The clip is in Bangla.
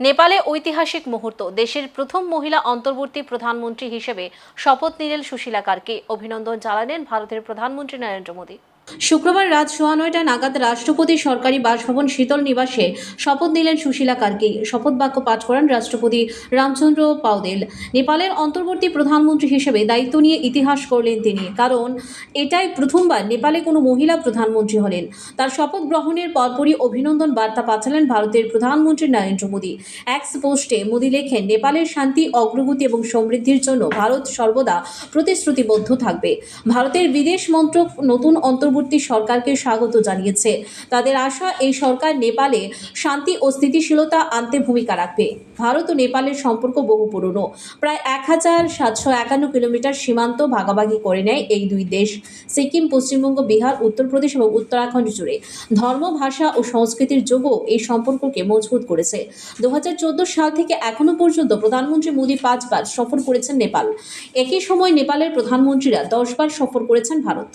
নেপালে ঐতিহাসিক মুহূর্ত, দেশের প্রথম মহিলা অন্তর্বর্তী প্রধানমন্ত্রী হিসেবে শপথ নিলেন সুশীলা কার্কে। অভিনন্দন জানালেন ভারতের প্রধানমন্ত্রী নরেন্দ্র মোদী। শুক্রবার রাত সোয়া নয়টা নাগাদ রাষ্ট্রপতি সরকারি বাসভবন শীতল নিবাসে শপথ নিলেন সুশীলা কার্কে। শপথ বাক্য পাঠ করান রাষ্ট্রপতি রামচন্দ্র পাউদেল নেপালের অন্তর্বর্তী প্রধানমন্ত্রী হিসেবে দায়িত্ব নিয়ে ইতিহাস করলেন তিনি, কারণ এটাই প্রথমবার নেপালে কোনো মহিলা প্রধানমন্ত্রী হলেন। তার শপথ গ্রহণের পরপরই অভিনন্দন বার্তা পাঠালেন ভারতের প্রধানমন্ত্রী নরেন্দ্র মোদী। এক্স পোস্টে মোদী লেখেন, নেপালের শান্তি, অগ্রগতি এবং সমৃদ্ধির জন্য ভারত সর্বদা প্রতিশ্রুতিবদ্ধ থাকবে। ভারতের বিদেশ মন্ত্রক নতুন অন্তর্বর্তী সরকারকে স্বাগত জানিয়েছে। তাদের আশা, এই সরকার নেপালে শান্তি ও স্থিতিশীলতা আনতে ভূমিকা রাখবে। ভারত ও নেপালের সম্পর্ক বহু পুরনো। প্রায় এক হাজার সাতশো একান্ন কিলোমিটার সীমান্ত ভাগাভাগি করে নেয় এই দুই দেশ, সিকিম, পশ্চিমবঙ্গ, বিহার, উত্তরপ্রদেশ এবং উত্তরাখণ্ড জুড়ে। ধর্ম, ভাষা ও সংস্কৃতির যোগও এই সম্পর্ককে মজবুত করেছে। দু হাজার চোদ্দ সাল থেকে এখনও পর্যন্ত প্রধানমন্ত্রী মোদী পাঁচবার সফর করেছেন নেপাল। একই সময় নেপালের প্রধানমন্ত্রীরা দশবার সফর করেছেন ভারত।